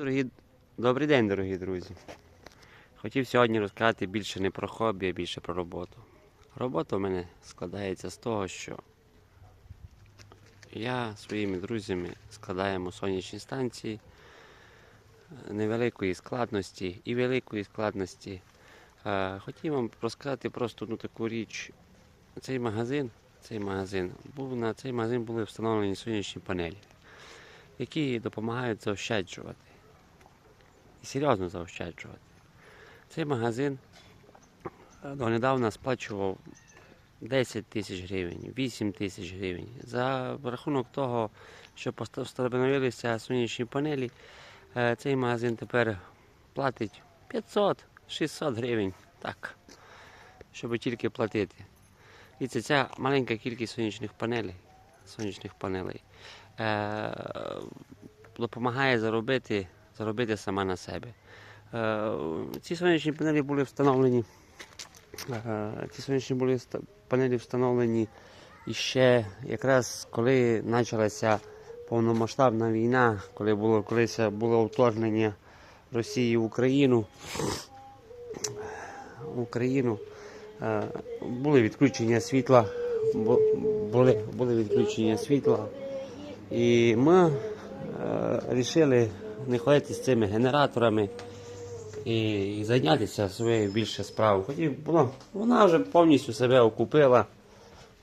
Дорогі... Добрий день, дорогі друзі. Хотів сьогодні розказати більше не про хобі, а більше про роботу. Робота в мене складається з того, що я своїми друзями складаємо сонячні станції е, невеликої складності і великої складності. Е, Хотів вам розказати просто одну таку річ. Цей магазин, цей магазин, був на цей магазин були встановлені сонячні панелі, які допомагають заощаджувати і серйозно заощаджувати. Цей магазин е, донедавна сплачував 10 тисяч гривень, 8 тисяч гривень. За рахунок того, що встановилися сонячні панелі, е, цей магазин тепер платить 500-600 гривень. Так, щоб тільки платити. І це ця маленька кількість сонячних панелей, сонячних панелей е, допомагає заробити, заробити сама на себе. Е, ці сонячні панелі були встановлені. е, ці сонячні були панелі встановлені іще якраз коли почалася повномасштабна війна, коли було колись було вторгнення Росії в Україну. В Україну е, були відключення світла, були, були відключення світла. І ми вирішили не ходити з цими генераторами і, і зайнятися своєю більше справою. Хотів, було, вона вже повністю себе окупила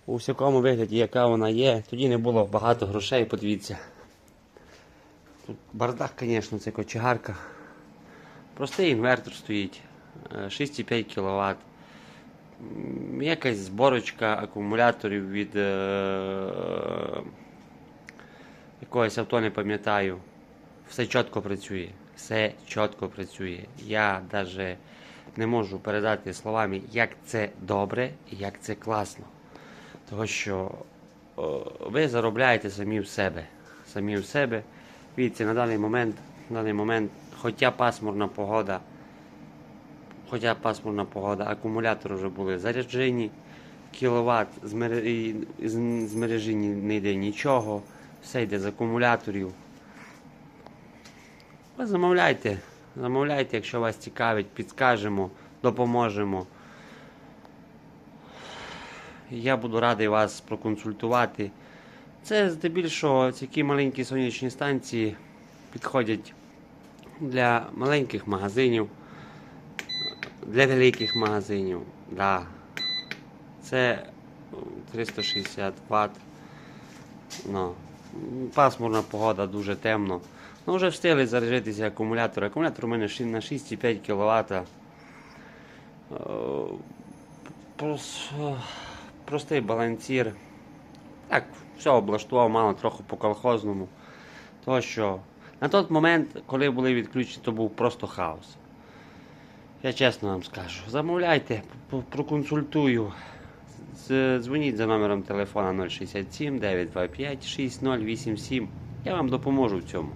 у всякому вигляді, яка вона є. Тоді не було багато грошей, подивіться. Тут бардак, звісно, це кочегарка. Простий інвертор стоїть, е, 6,5 кВт. Якась зборочка акумуляторів від е, якогось авто не пам'ятаю. Все чітко працює. Все чітко працює. Я навіть не можу передати словами, як це добре і як це класно. Тому що ви заробляєте самі в себе. Самі в себе. Видите, на даний момент, на даний момент, хоча пасмурна погода, хоча пасмурна погода, акумулятори вже були заряджені, кіловат з мережі не йде нічого, все йде з акумуляторів. Ви замовляйте, замовляйте, якщо вас цікавить, підскажемо, допоможемо. Я буду радий вас проконсультувати. Це здебільшого такі маленькі сонячні станції підходять для маленьких магазинів, для великих магазинів. Да. Це 360 Вт. Ну, пасмурна погода, дуже темно. Ну, вже встигли заряджатися акумулятор. Акумулятор у мене на 6,5 кВт. Е, прос- Простий балансір. Так, все облаштував мало трохи по колхозному. Тому що на той момент, коли були відключені, то був просто хаос. Я чесно вам скажу. Замовляйте, проконсультую. Дзвоніть за номером телефона 067 925 6087. Я вам допоможу в цьому.